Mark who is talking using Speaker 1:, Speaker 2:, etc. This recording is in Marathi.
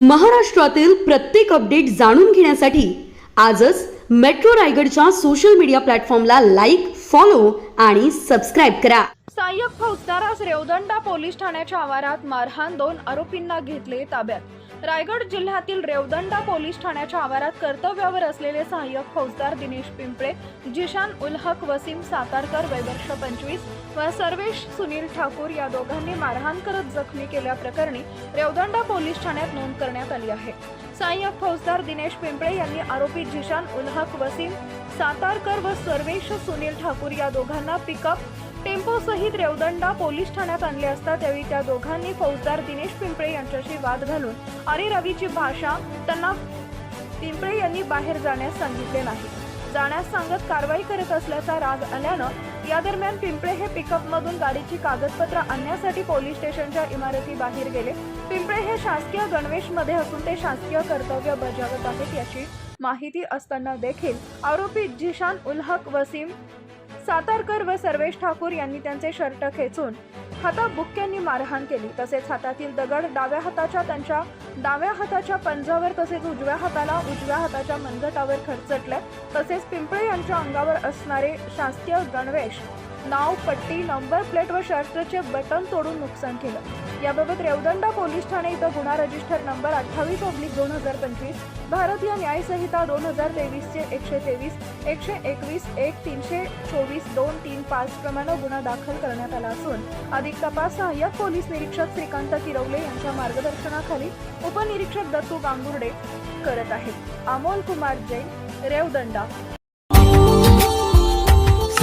Speaker 1: महाराष्ट्रातील प्रत्येक अपडेट जाणून घेण्यासाठी आजच मेट्रो रायगडच्या सोशल मीडिया प्लॅटफॉर्मला लाईक फॉलो आणि सबस्क्राईब करा.
Speaker 2: सहाय्यक फौजदार आज रेवदंडा पोलीस ठाण्याच्या आवारात मारहाण दोन आरोपींना घेतले ताब्यात. रायगड जिल्ह्यातील रेवदंडा पोलीस ठाण्याच्या आवारात कर्तव्यावर असलेले सहाय्यक फौजदार दिनेश पिंपळे जिशान उल हक वसीम सातारकर वैवर्ष पंचवीस व सर्वेश सुनील ठाकूर या दोघांनी मारहाण करत जखमी केल्याप्रकरणी रेवदंडा पोलीस ठाण्यात नोंद करण्यात आली आहे. सहाय्यक फौजदार दिनेश पिंपळे यांनी आरोपी जिशान उल हक वसीम सातारकर व सर्वेश सुनील ठाकूर या दोघांना पिकअप टेम्पो सहित रेवदंडा पोलीस ठाण्यात आणले असता त्यावेळी त्या दोघांनी फौजदार दिनेश पिंपळे यांच्याशी वाद घालून अरे रवीची भाषा त्यांना पिंपळे यांनी बाहेर जाण्यास सांगितले नाही. जाण्यास सांगत कारवाई करत असल्याचा राग आल्यानं या दरम्यान पिंपळे हे पिकअपमधून गाडीची कागदपत्र आणण्यासाठी पोलीस स्टेशनच्या इमारती बाहेर गेले. पिंपळे हे शासकीय गणवेशमध्ये असून ते शासकीय कर्तव्य बजावत आहेत याची माहिती असताना देखील आरोपी जिशान उल्हक वसीम सातारकर व सर्वेश ठाकूर यांनी त्यांचे शर्ट खेचून हातात बुक्क्यांनी मारहाण केली. तसेच हातातील दगड डाव्या हाताच्या त्यांच्या डाव्या हाताच्या पंजावर तसेच उजव्या हाताला उजव्या हाताच्या मनगटावर खरचटल्या तसेच पिंपळे यांच्या अंगावर असणारे शासकीय गणवेश नाव पट्टी नंबर प्लेट व शर्टचे बटन तोडून नुकसान केलं. याबाबत रेवदंडा पोलीस ठाणे इथं गुन्हा रजिस्टर नंबर अठ्ठावीस ऑब्लिक दोन हजार पंचवीस भारतीय न्यायसंहिता दोन हजार तेवीसचे एकशे तेवीस एकशे एकवीस एक तीनशे चोवीस दोन तीन पाच प्रमाणे गुन्हा दाखल करण्यात आला असून अधिक तपास सहाय्यक पोलीस निरीक्षक श्रीकांत किरवले यांच्या मार्गदर्शनाखाली उपनिरीक्षक दत्तू गांगुर्डे करत आहेत. अमोल कुमार जैन रेवदंडा.